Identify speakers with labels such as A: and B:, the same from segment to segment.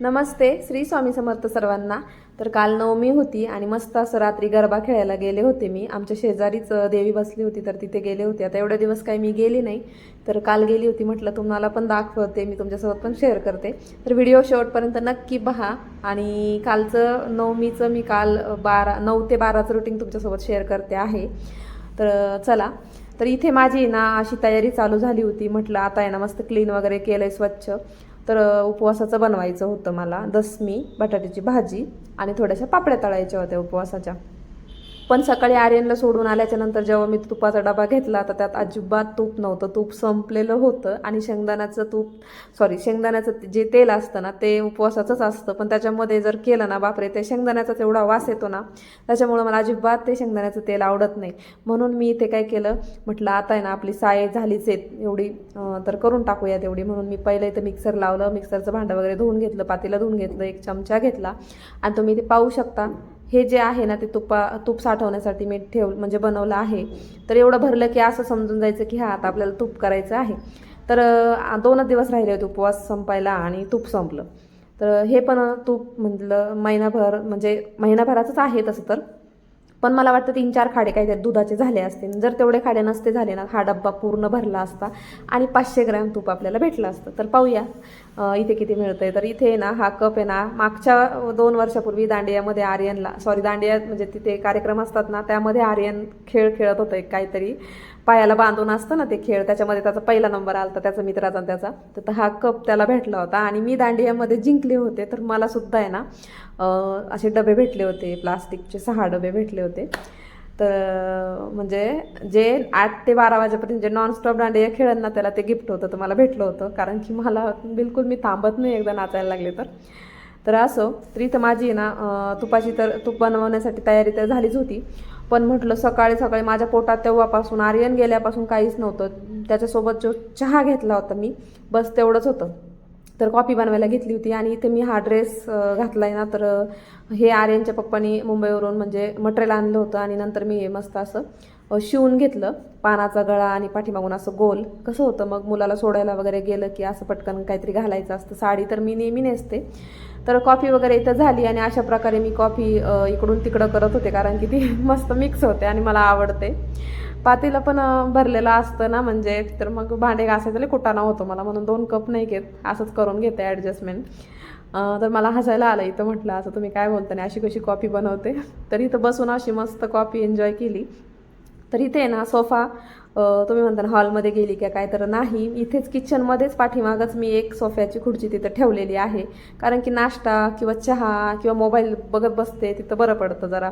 A: नमस्ते श्री स्वामी समर्थ सर्वांना. तर काल नवमी होती आणि मस्त असं रात्री गरबा खेळायला गेले होते मी. आमच्या शेजारीच देवी बसली होती तर तिथे गेले होते. आता एवढे दिवस काही मी गेली नाही तर काल गेली होती. म्हटलं तुम्हाला पण दाखवते मी तुमच्यासोबत पण शेअर करते. तर व्हिडिओ शेवटपर्यंत नक्की पहा. आणि कालचं नवमीचं मी काल बारा नऊ ते बाराचं रुटीन तुमच्यासोबत शेअर करते आहे. तर चला. तर इथे माझी ना अशी तयारी चालू झाली होती. म्हटलं आता आहे ना मस्त क्लीन वगैरे केलं आहे स्वच्छ. तर उपवासाचं बनवायचं होतं मला. दसमी बटाट्याची भाजी आणि थोड्याशा पापड्या तळायच्या होत्या उपवासाच्या. पण सकाळी आर्यनला सोडून आल्याच्यानंतर जेव्हा मी तुपाचा डबा घेतला तर त्यात अजिबात तूप नव्हतं. तूप संपलेलं होतं आणि शेंगदाण्याचं तूप सॉरी शेंगदाण्याचं जे तेल असतं ना ते उपवासाचंच असतं. पण त्याच्यामध्ये जर केलं ना बापरे ते शेंगदाण्याचा तेवढा वास येतो ना त्याच्यामुळं मला अजिबात ते शेंगदाण्याचं तेल आवडत नाही. म्हणून मी इथे काय केलं म्हटलं आता आहे ना आपली साय झालीच आहे एवढी तर करून टाकूया तेवढी म्हणून मी पहिलं इथं मिक्सर लावलं मिक्सरचं भांडं वगैरे धुवून घेतलं पातेलं धुवून घेतलं एक चमचा घेतला. आणि तुम्ही इथे पाहू शकता हे जे आहे ना ते तुपा तूप साठवण्यासाठी मी ठेव म्हणजे बनवलं आहे. तर एवढं भरलं की असं समजून जायचं की हा आता आपल्याला तूप करायचं आहे. तर दोनच दिवस राहिले होते उपवास संपायला आणि तूप संपलं. तर हे पण तूप म्हटलं महिनाभर म्हणजे महिनाभराचंच आहे तसं तर. पण मला वाटतं तीन चार खाडे काही त्यात दुधाचे झाले असते जर तेवढे खाडे नसते झाले ना हा डब्बा पूर्ण भरला असता आणि पाचशे ग्रॅम तूप आपल्याला भेटलं असतं. तर पाहूया. इथे किती मिळतंय? तर इथे ना हा कप आहे ना मागच्या दोन वर्षापूर्वी दांडियामध्ये आर्यनला सॉरी दांडिया म्हणजे तिथे कार्यक्रम असतात ना त्यामध्ये आर्यन खेळ खेळत होतं एक काहीतरी. पायाला बांधून असतं ना ते खेळ त्याच्यामध्ये त्याचा पहिला नंबर आला होता त्याचा. मित्राचा त्याचा तर हा कप त्याला भेटला होता आणि मी दांडियामध्ये जिंकले होते तर मला सुद्धा आहे ना असे डबे भेटले होते प्लास्टिकचे सहा डबे भेटले होते. तर म्हणजे जे आठ ते बारा वाजेपर्यंत जे नॉनस्टॉप दांडिया खेळन ना त्याला ते गिफ्ट होतं तर मला भेटलं होतं. कारण की मला बिलकुल मी थांबत नाही एकदा नाचायला लागले तर. तर असो तर इथं माझी आहे ना तुपाची तर तूप बनवण्यासाठी तयारी तर झालीच होती. पण म्हटलं सकाळी सकाळी माझ्या पोटात तेव्हापासून आर्यन गेल्यापासून काहीच नव्हतं. त्याच्यासोबत जो चहा घेतला होता मी बस तेवढंच होतं. तर कॉफी बनवायला घेतली होती आणि इथे मी हा ड्रेस घातला आहे ना तर हे आर्यनच्या पप्पानी मुंबईवरून म्हणजे मटेरियल आणलं होतं आणि नंतर मी हे मस्त असं शिवून घेतलं. पानाचा गळा आणि पाठीमागून असं गोल. कसं होतं मग मुलाला सोडायला वगैरे गेलं की असं पटकन काहीतरी घालायचं असतं. साडी तर मी नेहमी नेसते. तर कॉफी वगैरे इथं झाली आणि अशा प्रकारे मी कॉफी इकडून तिकडं करत होते कारण की ती मस्त मिक्स होते आणि मला आवडते. पातेलं पण भरलेलं असतं ना म्हणजे तर मग भांडे घासायचं लई कुटाणा होतो मला. म्हणून दोन कप नाही घेत. असंच करून घेते ॲडजस्टमेंट तर मला हसायला आलं इथं म्हटलं असं तुम्ही काय बोलता नाही अशी कशी कॉफी बनवते? तर इथं बसून अशी मस्त कॉफी एन्जॉय केली. तर इथे आहे ना सोफा तुम्ही म्हणता ना हॉलमध्ये गेली का काय तर नाही. इथेच किचनमध्येच पाठीमागच मी एक सोफ्याची खुर्ची तिथं ठेवलेली आहे. कारण की नाश्ता किंवा चहा किंवा मोबाईल बघत बसते तिथं बरं पडतं जरा.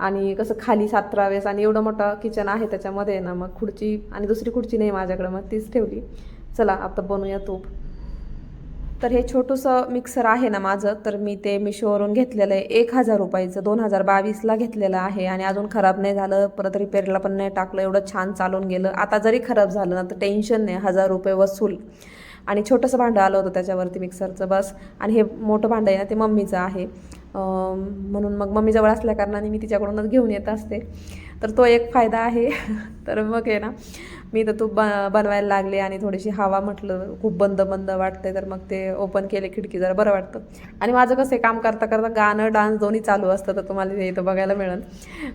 A: आणि कसं खाली सातरा वेळेस आणि एवढं मोठं किचन आहे त्याच्यामध्ये ना मग खुर्ची आणि दुसरी खुर्ची नाही माझ्याकडं मग तीच ठेवली. चला आता बनवूया तूप. तर हे छोटंसं मिक्सर आहे ना माझं. तर मी ते मिशोवरून घेतलेलं आहे. एक हजार रुपयाचं दोन हजार बावीसला घेतलेलं आहे. आणि अजून खराब नाही झालं परत रिपेअरला पण नाही टाकलं. एवढं छान चालून गेलं. आता जरी खराब झालं ना तर टेन्शन नाही. हजार रुपये वसूल. आणि छोटंसं भांडं आलं होतं त्याच्यावरती मिक्सरचं बस. आणि हे मोठं भांडं आहे ना ते मम्मीचं आहे. म्हणून मग मम्मीजवळ असल्या कारणाने मी तिच्याकडूनच घेऊन येत असते. तर तो एक फायदा आहे. तर मग आहे ना मी तर तूप ब बनवायला लागले आणि थोडीशी हवा म्हटलं खूप बंद बंद वाटते तर मग ते ओपन केले खिडकी जरा बरं वाटतं. आणि माझं कसं आहे काम करता करता गाणं डान्स दोन्ही चालू असतं तर तुम्हाला इथं बघायला मिळेल.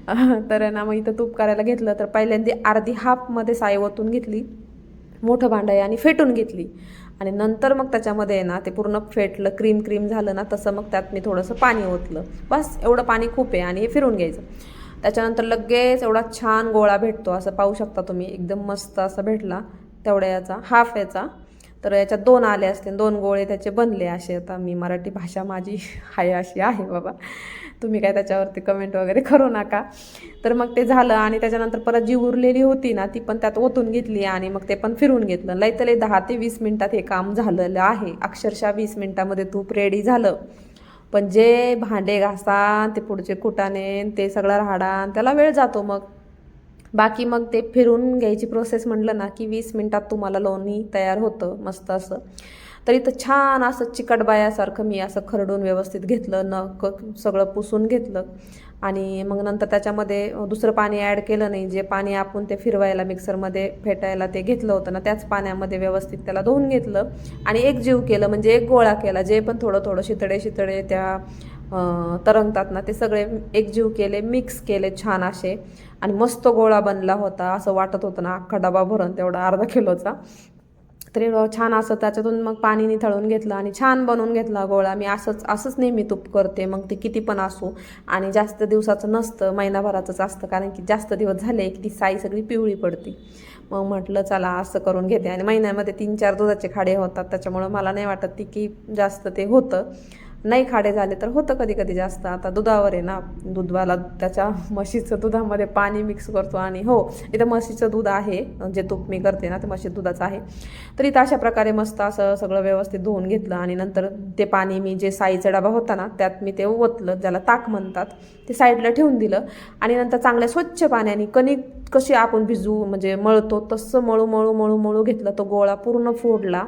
A: तर ना मग इथं तूप करायला घेतलं तर पहिल्यांदा अर्धी हाफमध्ये साय ओतून घेतली मोठं भांडं आहे आणि फेटून घेतली. आणि नंतर मग त्याच्यामध्ये आहे ना ते पूर्ण फेटलं क्रीम क्रीम झालं ना तसं मग त्यात मी थोडंसं पाणी ओतलं. बस एवढं पाणी खूप आहे आणि हे फिरून घ्यायचं. त्याच्यानंतर लगेच एवढा छान गोळा भेटतो असं पाहू शकता तुम्ही. एकदम मस्त असं भेटला तेवढ्या याचा हाफ याचा. तर याच्यात दोन आले असते दोन गोळे त्याचे बनले असे. आता मी मराठी भाषा माझी हाय अशी आहे बाबा. तुम्ही काय त्याच्यावरती कमेंट वगैरे करू नका. तर मग ते झालं आणि त्याच्यानंतर परत जी उरलेली होती ना ती पण त्यात ओतून घेतली आणि मग ते पण फिरून घेतलं. लई तर दहा ते वीस मिनटात हे काम झालेलं आहे. अक्षरशः वीस मिनटामध्ये तूप रेडी झालं. पण जे भांडे घासान ते पुढचे कुटाने ते सगळं राहडा त्याला वेळ जातो मग. बाकी मग ते फिरून घ्यायची प्रोसेस म्हटलं ना की वीस मिनटात तुम्हाला लोणी तयार होतं मस्त असं. तर इथं छान असं चिकटबायासारखं मी असं खरडून व्यवस्थित घेतलं न क सगळं पुसून घेतलं. आणि मग नंतर त्याच्यामध्ये दुसरं पाणी ॲड केलं नाही. जे पाणी आपण ते फिरवायला मिक्सरमध्ये फेटायला ते घेतलं होतं ना त्याच पाण्यामध्ये व्यवस्थित त्याला धुवून घेतलं आणि एक जीव केलं म्हणजे एक गोळा केला. जे पण थोडं थोडं शितडे शितळे त्या तरंगतात ना ते सगळे एकजीव केले मिक्स केले छान असे. आणि मस्त गोळा बनला होता असं वाटत होतं ना अख्खा डबा भरून तेवढा अर्धा किलोचा. तरी छान असं त्याच्यातून मग पाणी निथळून घेतलं आणि छान बनवून घेतला गोळा. मी असंच असंच नेहमी तूप करते. मग ते किती पण असू. आणि जास्त दिवसाचं नसतं. महिनाभराचंच असतं. कारण की जास्त दिवस झाले की ती साई सगळी पिवळी पडते. मग म्हटलं चला असं करून घेते. आणि महिन्यामध्ये तीन चार दुधाचे खाडे होतात. त्याच्यामुळं मला नाही वाटत ती की जास्त ते होतं. नाही खाडे झाले तर होतं कधी कधी जास्त. आता दुधावर आहे ना दुधवाला त्याच्या म्हशीचं दुधामध्ये पाणी मिक्स करतो आणि हो इथं म्हशीचं दूध आहे जे तूप मी करते ना ते म्हशी दुधाचं आहे. तर इथं अशा प्रकारे मस्त असं सगळं व्यवस्थित धुवून घेतलं आणि नंतर ते पाणी मी जे साईचा डबा होता ना त्यात मी ते ओतलं ज्याला ताक म्हणतात ते साईडला ठेवून दिलं आणि नंतर चांगल्या स्वच्छ पाण्याने कणिक कशी आपण भिजू म्हणजे मळतो तसं मळू मळू मळू मळू घेतलं तो गोळा पूर्ण फोडला.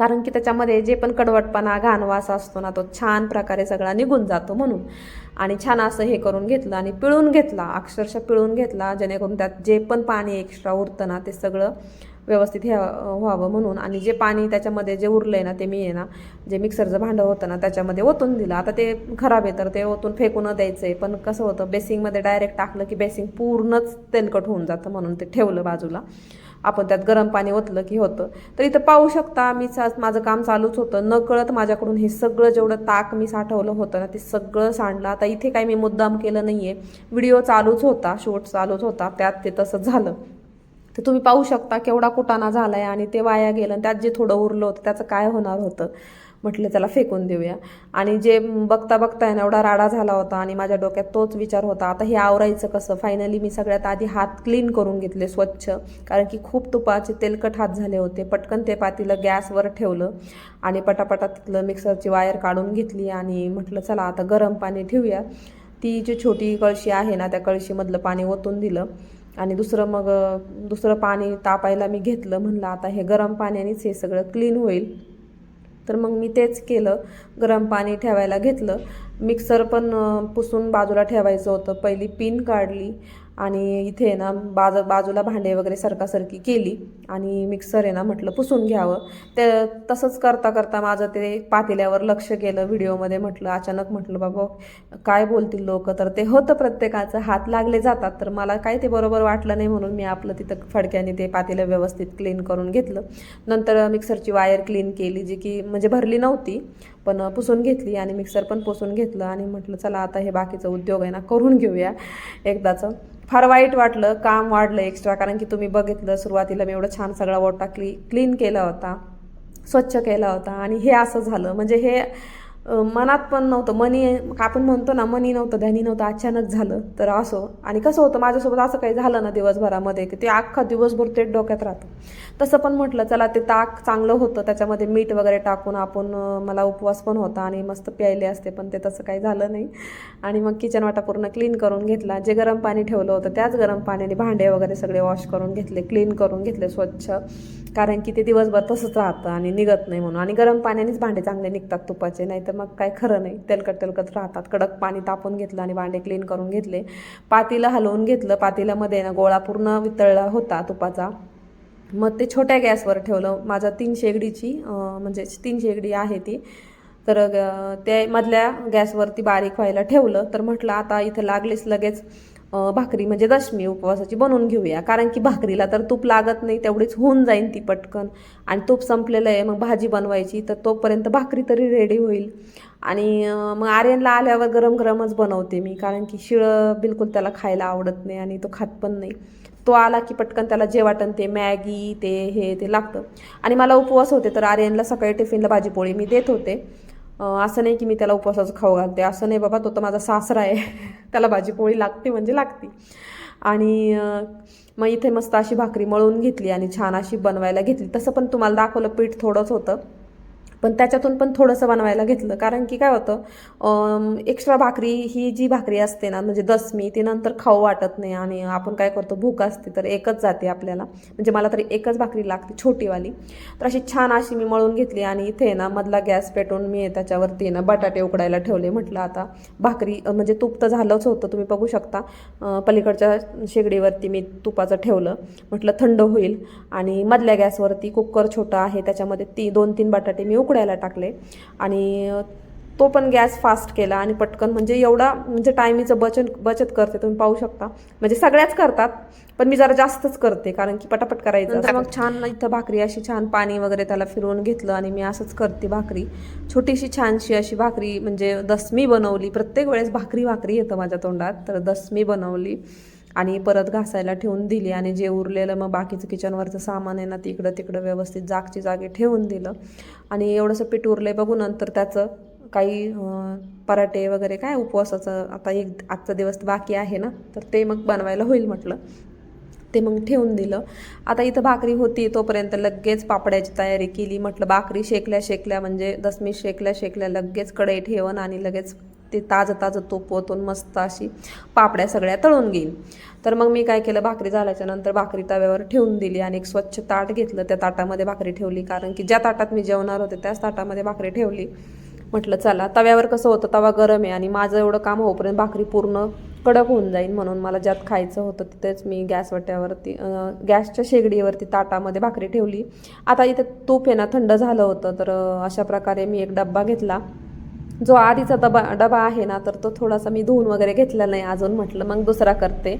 A: कारण की त्याच्यामध्ये जे पण कडवटपणा घाणवास असतो ना तो छान प्रकारे सगळा निघून जातो म्हणून. आणि छान असं हे करून घेतलं आणि पिळून घेतला अक्षरशः पिळून घेतला जेणेकरून त्यात जे पण पाणी एक्स्ट्रा उरतं ना ते सगळं व्यवस्थित हे व्हावं म्हणून. आणि जे पाणी त्याच्यामध्ये जे उरलं आहे ना ते मी आहे ना जे मिक्सरचं भांडं होतं ना त्याच्यामध्ये ओतून दिलं. आता ते खराब आहे तर ते ओतून फेकून द्यायचं आहे पण कसं होतं बेसिंगमध्ये डायरेक्ट टाकलं की बेसिंग पूर्णच तेलकट होऊन जातं म्हणून ते ठेवलं बाजूला. आपण त्यात गरम पाणी ओतलं की होतं. तर इथं पाहू शकता मी चा माझं काम चालूच होतं. न कळत माझ्याकडून हे सगळं जेवढं ताक मी साठवलं होतं ना ते सगळं सांडलं. आता इथे काही मी मुद्दाम केलं नाही आहे व्हिडिओ चालूच होता शूट चालूच होता. त्यात ते तसं झालं. तर तुम्ही पाहू शकता केवढा कुटाणा झाला आहे आणि ते वाया गेलं आणि त्यात जे थोडं उरलं होतं त्याचं काय होणार होतं. म्हटलं त्याला फेकून देऊया. आणि जे बघता बघता आहे ना एवढा राडा झाला होता आणि माझ्या डोक्यात तोच विचार होता. आता हे आवरायचं कसं? फायनली मी सगळ्यात आधी हात क्लीन करून घेतले स्वच्छ कारण की खूप तुपाचे तेलकट हात झाले होते. पटकन ते पातीलं गॅसवर ठेवलं आणि पटापटा तिथलं मिक्सरची वायर काढून घेतली आणि म्हटलं चला आता गरम पाणी ठेवूया. ती जी छोटी कळशी आहे ना त्या कळशीमधलं पाणी ओतून दिलं आणि दुसरं मग दुसरं पाणी तापायला मी घेतलं. म्हणलं आता हे गरम पाण्यानेच हे सगळं क्लीन होईल. तर मग मी तेच केलं. गरम पाणी ठेवायला घेतलं. मिक्सर पण पुसून बाजूला ठेवायचं होतं. पहिली पिन काढली. आणि इथे आहे ना बाज बाजूला भांडे वगैरे सरकासरकी केली आणि मिक्सर आहे ना म्हटलं पुसून घ्यावं. ते तसंच करता करता माझं ते पातेल्यावर लक्ष गेलं व्हिडिओमध्ये म्हटलं अचानक म्हटलं बाबा काय बोलतील लोक? तर ते होतं प्रत्येकाचं. हात लागले जातात तर मला काय ते बरोबर वाटलं नाही म्हणून मी आपलं तिथं फडक्याने ते पातेलं व्यवस्थित क्लीन करून घेतलं. नंतर मिक्सरची वायर क्लीन केली जी की म्हणजे भरली नव्हती. पण पुसून घेतली आणि मिक्सर पण पुसून घेतलं आणि म्हटलं चला आता हे बाकीचं उद्योग आहे ना करून घेऊया. एकदाचं फार वाईट वाटलं काम वाढलं एक्स्ट्रा कारण की तुम्ही बघितलं सुरुवातीला मी एवढं छान सगळा ओटा क्ली क्लीन केला होता स्वच्छ केला होता आणि हे असं झालं. म्हणजे हे मनात पण नव्हतं. मनी आपण म्हणतो ना मनी नव्हतं ध्यानी नव्हतं अचानक झालं. तर असो. आणि कसं होतं माझ्यासोबत असं काही झालं ना दिवसभरामध्ये की ते अख्खा दिवसभर ते डोक्यात राहतं. तसं पण म्हटलं चला ते ताक चांगलं होतं. त्याच्यामध्ये मीठ वगैरे टाकून आपण मला उपवास पण होता आणि मस्त प्यायले असते पण ते तसं काही झालं नाही. आणि मग किचन वाटा पूर्ण क्लीन करून घेतला. जे गरम पाणी ठेवलं होतं त्याच गरम पाण्याने भांडे वगैरे सगळे वॉश करून घेतले क्लीन करून घेतले स्वच्छ. कारण की ते दिवसभर तसंच राहतं आणि निघत नाही म्हणून. आणि गरम पाण्यानेच भांडे चांगले निघतात तुपाचे नाही तर मग काय खरं नाही. तेलकट तेलकट राहतात. कडक पाणी तापून घेतलं आणि भांडे क्लीन करून घेतले. पातीला हलवून घेतलं. पातीलामध्ये ना गोळा पूर्ण वितळला होता तुपाचा. मग ते छोट्या गॅसवर ठेवलं. माझा तीन शेगडीची म्हणजे तीन शेगडी आहे ती. तर अं, ते मधल्या गॅसवरती बारीक व्हायला ठेवलं. तर म्हटलं आता इथं लागलीच लगेच. भाकरी म्हणजे दशमी उपवासाची बनवून घेऊया. कारण की भाकरीला तर तूप लागत नाही तेवढीच होऊन जाईन ती पटकन. आणि तूप संपलेलं आहे मग भाजी बनवायची तर तोपर्यंत भाकरी तरी रेडी होईल. आणि मग आर्यनला आल्यावर गरम गरमच बनवते मी कारण की शिळं बिलकुल त्याला खायला आवडत नाही आणि तो खात पण नाही. तो आला की पटकन त्याला जे वाटन ते मॅगी ते हे ते लागतं. आणि मला उपवास होते तर आर्यनला सकाळी टिफिनला भाजीपोळी मी देत होते. असं नाही की मी त्याला उपवासाचं खाऊ घालते असं नाही बाबा तो तर माझा सासरा आहे. त्याला भाजीपोळी लागते म्हणजे लागते. आणि मग इथे मस्त अशी भाकरी मळून घेतली आणि छान अशी बनवायला घेतली. तसं पण तुम्हाला दाखवलं पीठ थोडंच होतं. पण त्याच्यातून पण थोडंसं बनवायला घेतलं. कारण की काय होतं एक्स्ट्रा भाकरी ही जी भाकरी असते ना म्हणजे दसमी ती नंतर खाऊ वाटत नाही आणि आपण काय करतो भूक असते तर एकच जाते आपल्याला. म्हणजे मला तरी एकच भाकरी लागते छोटीवाली. तर अशी छान अशी मी मळून घेतली आणि इथे ना मधला गॅस पेटवून मी त्याच्यावरती ना बटाटे उकडायला ठेवले म्हटलं आता. भाकरी म्हणजे तूप तर झालंच होतं तुम्ही बघू शकता. पलीकडच्या शेगडीवरती मी तुपाचं ठेवलं म्हटलं थंड होईल. आणि मधल्या गॅसवरती कुकर छोटा आहे त्याच्यामध्ये ती दोन तीन बटाटे मी उकडायला टाकले. आणि तो पण गॅस फास्ट केला आणि पटकन म्हणजे एवढा म्हणजे टायमीचं बचत बचत करते तुम्ही पाहू शकता. म्हणजे सगळ्याच करतात पण मी जरा जास्तच करते कारण की पटापट करायचं. मग छान इथं भाकरी अशी छान पाणी वगैरे त्याला फिरवून घेतलं आणि मी असंच करते भाकरी. छोटीशी छानशी अशी भाकरी म्हणजे दसमी बनवली. प्रत्येक वेळेस भाकरी भाकरी येतं माझ्या तोंडात तर दसमी बनवली. आणि परत घासायला ठेवून दिली आणि जे उरलेलं मग बाकीचं किचनवरचं सामान आहे ना तिकडं तिकडं व्यवस्थित जागची जागे ठेवून दिलं. आणि एवढंसं पीठ उरलंय बघू नंतर त्याचं काही पराठे वगैरे काय उपवासाचं आता एक आजचा दिवस बाकी आहे ना तर ते मग बनवायला होईल म्हटलं. ते मग ठेवून दिलं. आता इथं भाकरी होती तोपर्यंत लगेच पापड्याची तयारी केली. म्हटलं भाकरी शेकल्या शेकल्या म्हणजे दसमी शेकल्या शेकल्या लगेच कढई ठेवण आणि लगेच ते ताजं ताजं तूप ओतून मस्त अशी पापड्या सगळ्या तळून घेईन. तर मग मी काय केलं भाकरी झाल्याच्यानंतर भाकरी तव्यावर ठेवून दिली आणि एक स्वच्छ ताट घेतलं. त्या ताटामध्ये भाकरी ठेवली कारण की ज्या ताटात मी जेवणार होते त्याच ताटामध्ये भाकरी ठेवली. म्हटलं चला तव्यावर कसं होतं? तवा गरम आहे आणि माझं एवढं काम होईपर्यंत भाकरी पूर्ण कडक होऊन जाईल म्हणून मला ज्यात खायचं होतं तिथेच मी गॅसवट्यावरती अं, गॅसच्या शेगडीवरती ताटामध्ये भाकरी ठेवली. आता इथे तूप आहे ना थंड झालं होतं. तर अशा प्रकारे मी एक डब्बा घेतला. जो आधीचा डबा डबा आहे ना तर तो थोडासा मी धुवून वगैरे घेतला नाही अजून म्हटलं मग दुसरा करते.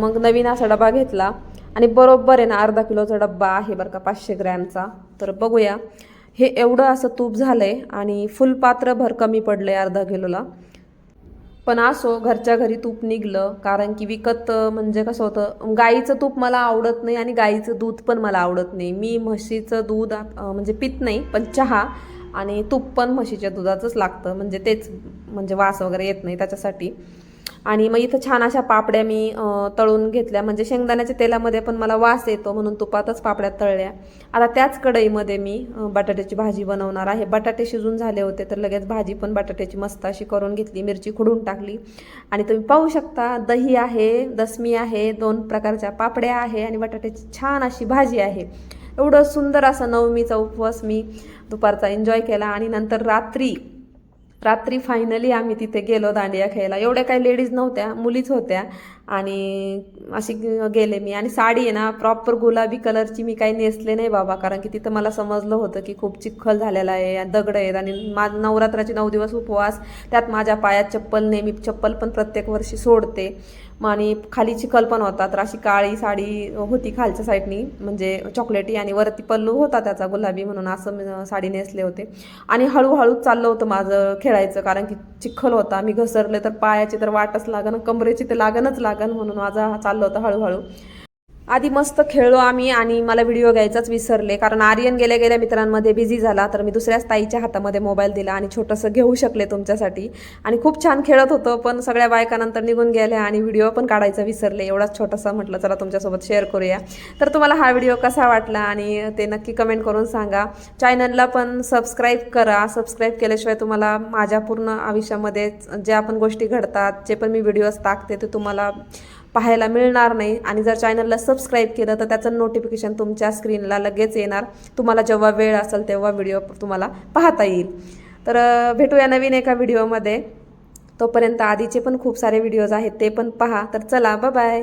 A: मग नवीन असा डबा घेतला. आणि बरोबर आहे ना अर्धा किलोचा डब्बा आहे बरं का पाचशे ग्रॅमचा. तर बघूया. हे एवढं असं तूप झालं आहे आणि फुलपात्रभर कमी पडलं आहे अर्धा किलोला. पण असो घरच्या घरी तूप निघलं कारण की विकत म्हणजे कसं होतं गाईचं तूप मला आवडत नाही आणि गाईचं दूध पण मला आवडत नाही. मी म्हशीचं दूध म्हणजे पित नाही पण चहा आणि तूप पण म्हशीच्या दुधाचंच लागतं. म्हणजे तेच म्हणजे वास वगैरे येत नाही त्याच्यासाठी. आणि मग इथं छान अशा पापड्या मी तळून घेतल्या. म्हणजे शेंगदाण्याच्या तेलामध्ये पण मला वास येतो म्हणून तुपातच पापड्या तळल्या. आता त्याच कढईमध्ये मी बटाट्याची भाजी बनवणार आहे. बटाटे शिजून झाले होते तर लगेच भाजी पण बटाट्याची मस्त अशी करून घेतली. मिरची खुडून टाकली. आणि तुम्ही पाहू शकता दही आहे दसमी आहे दोन प्रकारच्या पापड्या आहे आणि बटाट्याची छान अशी भाजी आहे. एवढं सुंदर असं नवमीचा उपवास मी दुपारचा एन्जॉय केला आणि नंतर रात्री रात्री फायनली आम्ही तिथे गेलो दांडिया खेळायला. एवढ्या काही लेडीज नव्हत्या मुलीच होत्या आणि अशी ग- गेले मी. आणि साडी आहे ना प्रॉपर गुलाबी कलरची मी काही नेसले नाही बाबा कारण की तिथं मला समजलं होतं की खूप चिखल झालेला आहे दगड आहेत. आणि मा नवरात्राचे नऊ दिवस उपवास त्यात माझ्या पायात चप्पल नेहमी चप्पल पण प्रत्येक वर्षी सोडते. मग आणि खाली चिखल पण होता तर अशी काळी साडी होती खालच्या साईडनी म्हणजे चॉकलेटी आणि वरती पल्लू होता त्याचा गुलाबी म्हणून असं मी साडी नेसले होते. आणि हळूहळू चाललं होतं माझं खेळायचं कारण की चिखल होता मी घसरले तर पायाची तर वाटच लागन कमरेची तर लागनच लागन म्हणून माझा चाललं होतं हळूहळू. आधी मस्त खेळलो आम्ही आणि मला व्हिडिओ घ्यायचाच विसरले. कारण आर्यन गेल्या गेल्या मित्रांमध्ये बिझी झाला तर मी दुसऱ्याच ताईच्या हातामध्ये मोबाईल दिला आणि छोटंसं घेऊ शकले तुमच्यासाठी. आणि खूप छान खेळत होतं पण सगळ्या बायकानंतर निघून गेल्या आणि व्हिडिओ पण काढायचा विसरले. एवढाच छोटासा म्हटलं चला तुमच्यासोबत शेअर करूया. तर तुम्हाला हा व्हिडिओ कसा वाटला आणि ते नक्की कमेंट करून सांगा. चॅनलला पण सबस्क्राईब करा. सबस्क्राईब केल्याशिवाय तुम्हाला माझ्या पूर्ण आयुष्यामध्ये ज्या पण गोष्टी घडतात जे पण मी व्हिडिओज टाकते ते तुम्हाला पाहायला मिळणार नाही. आणि जर चॅनलला सबस्क्राईब केलं तर त्याचं नोटिफिकेशन तुमच्या स्क्रीनला लगेच येणार. तुम्हाला जेव्हा वेळ असेल तेव्हा व्हिडिओ तुम्हाला पाहता येईल. तर भेटूया नवीन एका व्हिडिओमध्ये तोपर्यंत आधीचे पण खूप सारे व्हिडिओज आहेत ते पण पहा. तर चला बाय